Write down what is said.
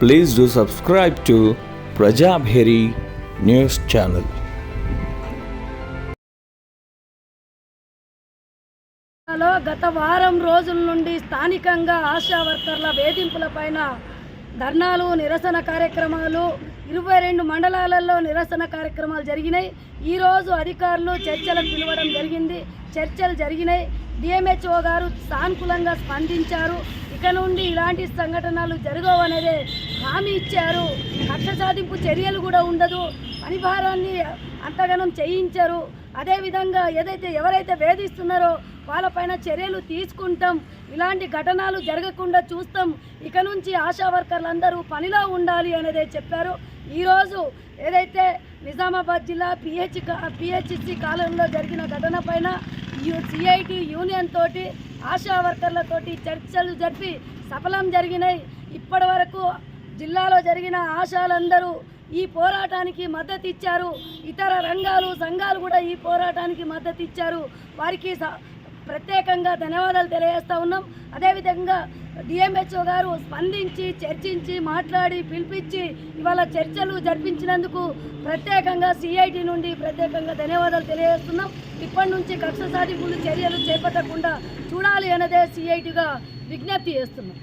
Please do subscribe to Prajabheri news channel. లో గత వారం రోజుల నుండి స్థానికంగా ఆశా వర్కర్ల వేధింపుల పైన ధర్నాలు నిరసన కార్యక్రమాలు ఇరవై రెండు మండలాలలో నిరసన కార్యక్రమాలు జరిగినాయి. ఈరోజు అధికారులు చర్చలకు పిలవడం జరిగింది. చర్చలు జరిగినాయి. డిఎంహెచ్ఓ గారు సానుకూలంగా స్పందించారు. ఇక నుండి ఇలాంటి సంఘటనలు జరగవు హామీ ఇచ్చారు. కక్ష సాధింపు చర్యలు కూడా ఉండదు. పనిభారాన్ని అంతగనం చేయించారు. చేయించరు అదేవిధంగా ఏదైతే ఎవరైతే వేధిస్తున్నారో వాళ్ళపైన చర్యలు తీసుకుంటాం. ఇలాంటి ఘటనలు జరగకుండా చూస్తాం. ఇక నుంచి ఆశా వర్కర్లందరూ పనిలో ఉండాలి అనేది చెప్పారు. ఈరోజు ఏదైతే నిజామాబాద్ జిల్లా పిహెచ్ పిహెచ్సి కాలంలో జరిగిన ఘటన పైన సిఐటి యూనియన్ తోటి ఆశా వర్కర్లతోటి చర్చలు జరిపి సఫలం జరిగినాయి. ఇప్పటి వరకు జిల్లాలో జరిగిన ఆశాలందరూ ఈ పోరాటానికి మద్దతు ఇచ్చారు. ఇతర రంగాలు సంఘాలు కూడా ఈ పోరాటానికి మద్దతు ఇచ్చారు. వారికి స- ప్రత్యేకంగా ధన్యవాదాలు తెలియజేస్తూ ఉన్నాం. అదేవిధంగా డిఎంహెచ్ఓ గారు స్పందించి చర్చించి మాట్లాడి పిలిపించి ఇవాళ చర్చలు జరిపించినందుకు ప్రత్యేకంగా సిఐటి నుండి ప్రత్యేకంగా ధన్యవాదాలు తెలియజేస్తున్నాం. ఇప్పటి నుంచి కక్ష సాధింపులు చర్యలు చేపట్టకుండా చూడాలి అన్నదే సిఐటిగా విజ్ఞప్తి చేస్తున్నాం.